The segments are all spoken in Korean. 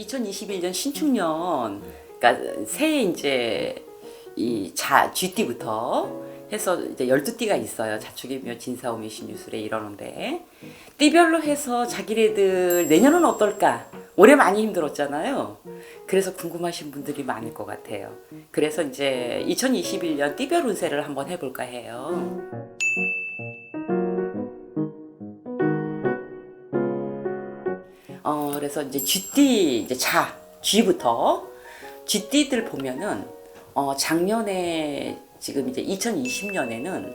2021년 신축년, 그러니까 새해 이제 이자 쥐띠부터 해서 이제 12띠가 있어요. 자축이며 진사오미 신유술에 이러는데 띠별로 해서 자기네들 내년은 어떨까? 올해 많이 힘들었잖아요. 그래서 궁금하신 분들이 많을 것 같아요. 그래서 이제 2021년 띠별 운세를 한번 해볼까 해요. 어, 그래서 이제 쥐띠 이제 자 쥐부터 쥐띠들 보면은 어, 작년에 지금 이제 2020년에는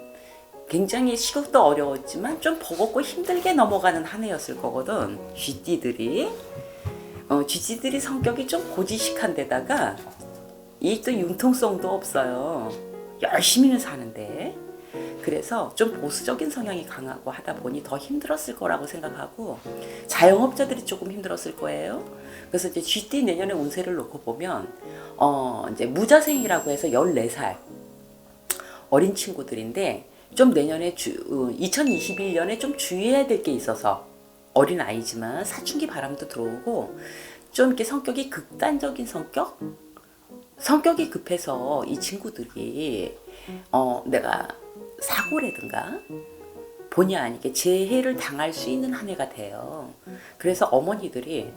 굉장히 시국도 어려웠지만 좀 버겁고 힘들게 넘어가는 한 해였을 거거든. 쥐띠들이 어, 쥐띠들이 성격이 좀 고지식한 데다가 이 또 융통성도 없어요. 열심히는 사는데 그래서 좀 보수적인 성향이 강하고 하다 보니 더 힘들었을 거라고 생각하고 자영업자들이 조금 힘들었을 거예요. 그래서 이제 쥐띠 내년에 운세를 놓고 보면 어 이제 무자생이라고 해서 14살 어린 친구들인데 좀 내년에 주, 2021년에 좀 주의해야 될 게 있어서 어린 아이지만 사춘기 바람도 들어오고 좀 이렇게 성격이 극단적인 성격? 성격이 급해서 이 친구들이 어 내가 사고라든가 본의 아니게 재해를 당할 수 있는 한 해가 돼요. 그래서 어머니들이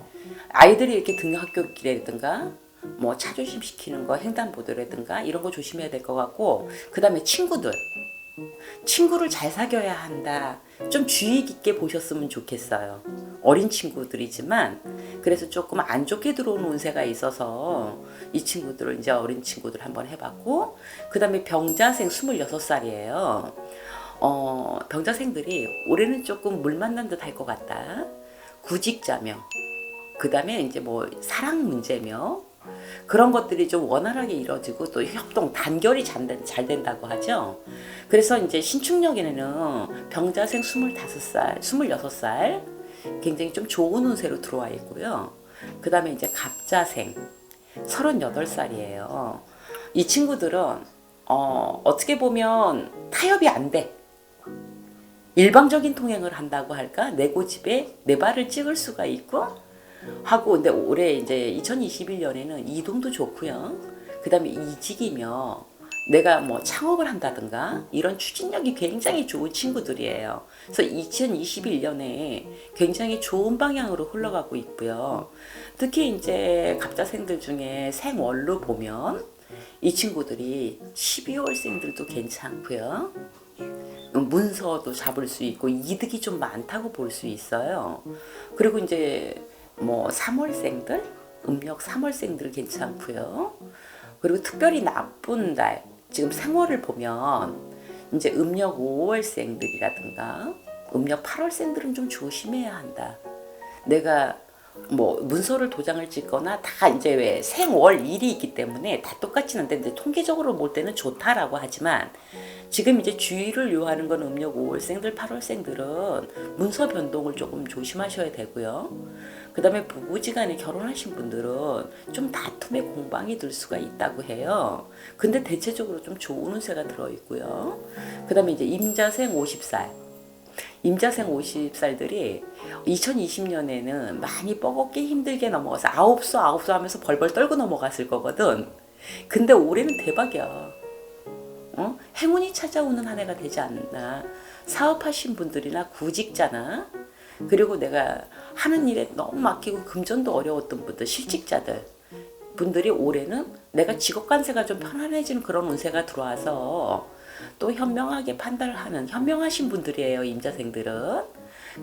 아이들이 이렇게 등하굣길이라든가 뭐 차조심 시키는 거 횡단보도라든가 이런 거 조심해야 될 것 같고 그 다음에 친구들 친구를 잘 사귀어야 한다. 좀 주의 깊게 보셨으면 좋겠어요. 어린 친구들이지만 그래서 조금 안 좋게 들어오는 운세가 있어서 이 친구들을 이제 어린 친구들 한번 해봤고 그 다음에 병자생 26살이에요. 어, 병자생들이 올해는 조금 물 만난 듯 할 것 같다. 구직자며 그 다음에 이제 뭐 사랑 문제며 그런 것들이 좀 원활하게 이루어지고 또 협동 단결이 잘, 된다고 하죠. 그래서 이제 신축년에는 병자생 25살, 26살 굉장히 좀 좋은 운세로 들어와 있고요. 그 다음에 이제 갑자생 38살이에요. 이 친구들은 어, 어떻게 보면 타협이 안 돼. 일방적인 통행을 한다고 할까? 내 고집에 내 발을 찍을 수가 있고 하고 근데 올해 이제 2021년에는 이동도 좋고요. 그다음에 이직이며 내가 뭐 창업을 한다든가 이런 추진력이 굉장히 좋은 친구들이에요. 그래서 2021년에 굉장히 좋은 방향으로 흘러가고 있고요. 특히 이제 갑자생들 중에 생월로 보면 이 친구들이 12월생들도 괜찮고요. 문서도 잡을 수 있고 이득이 좀 많다고 볼 수 있어요. 그리고 이제 뭐 3월생들, 음력 3월생들 괜찮고요. 그리고 특별히 나쁜 달, 지금 생월을 보면 이제 음력 5월생들이라든가 음력 8월생들은 좀 조심해야 한다. 내가 뭐 문서를 도장을 찍거나 다 이제 왜 생월 일이 있기 때문에 다 똑같지는 않는데 이제 통계적으로 볼 때는 좋다라고 하지만 지금 이제 주의를 요하는 건 음력 5월생들, 8월생들은 문서 변동을 조금 조심하셔야 되고요. 그 다음에 부부지간에 결혼하신 분들은 좀 다툼의 공방이 들 수가 있다고 해요. 근데 대체적으로 좀 좋은 운세가 들어있고요. 그 다음에 이제 임자생 50살. 임자생 50살들이 2020년에는 많이 뻐겁게 힘들게 넘어가서 아홉수 아홉수 하면서 벌벌 떨고 넘어갔을 거거든. 근데 올해는 대박이야. 어? 행운이 찾아오는 한 해가 되지 않나. 사업하신 분들이나 구직자나 그리고 내가 하는 일에 너무 막히고 금전도 어려웠던 분들, 실직자들 분들이 올해는 내가 직업 관세가 좀 편안해지는 그런 운세가 들어와서 또 현명하게 판단을 하는 현명하신 분들이에요 임자생들은.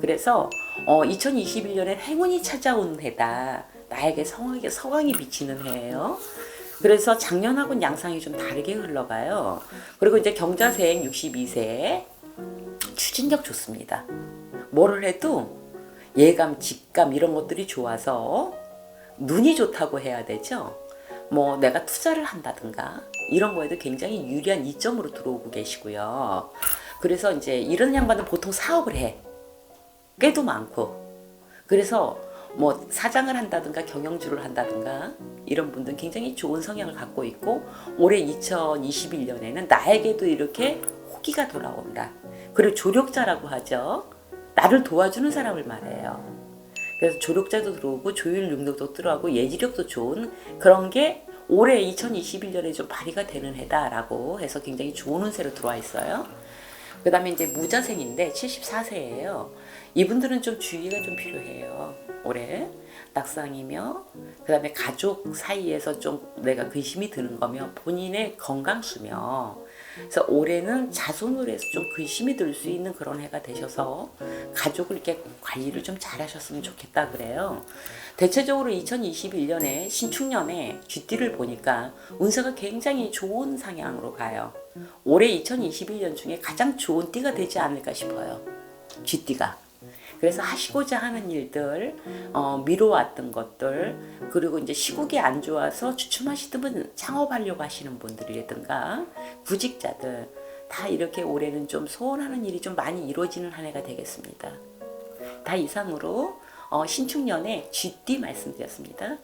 그래서 어, 2021년에 행운이 찾아오는 해다. 나에게 성황에 서광이 비치는 해예요. 그래서 작년하고는 양상이 좀 다르게 흘러가요. 그리고 이제 경자생 62세 추진력 좋습니다. 뭐를 해도 예감, 직감 이런 것들이 좋아서 눈이 좋다고 해야 되죠. 뭐 내가 투자를 한다든가 이런 거에도 굉장히 유리한 이점으로 들어오고 계시고요. 그래서 이제 이런 양반은 보통 사업을 해. 꽤도 많고. 그래서 뭐 사장을 한다든가 경영주를 한다든가 이런 분들은 굉장히 좋은 성향을 갖고 있고 올해 2021년에는 나에게도 이렇게 호기가 돌아온다. 그리고 조력자라고 하죠. 나를 도와주는 사람을 말해요. 그래서 조력자도 들어오고 조율 능력도 들어가고 예지력도 좋은 그런 게 올해 2021년에 좀 발휘가 되는 해다라고 해서 굉장히 좋은 운세로 들어와 있어요. 그 다음에 이제 무자생인데 74세예요. 이분들은 좀 주의가 좀 필요해요. 올해 낙상이며 그 다음에 가족 사이에서 좀 내가 근심이 드는 거며 본인의 건강수며 그래서 올해는 자손으로 해서 좀 근심이 들 수 있는 그런 해가 되셔서 가족을 이렇게 관리를 좀 잘 하셨으면 좋겠다 그래요. 대체적으로 2021년에 신축년에 쥐띠를 보니까 운세가 굉장히 좋은 상향으로 가요. 올해 2021년 중에 가장 좋은 띠가 되지 않을까 싶어요. 쥐띠가. 그래서 하시고자 하는 일들, 어, 미뤄왔던 것들, 그리고 이제 시국이 안 좋아서 주춤하시던 분, 창업하려고 하시는 분들이라든가, 구직자들, 다 이렇게 올해는 좀 소원하는 일이 좀 많이 이루어지는 한 해가 되겠습니다. 다 이상으로 어, 신축년에 GD 말씀드렸습니다.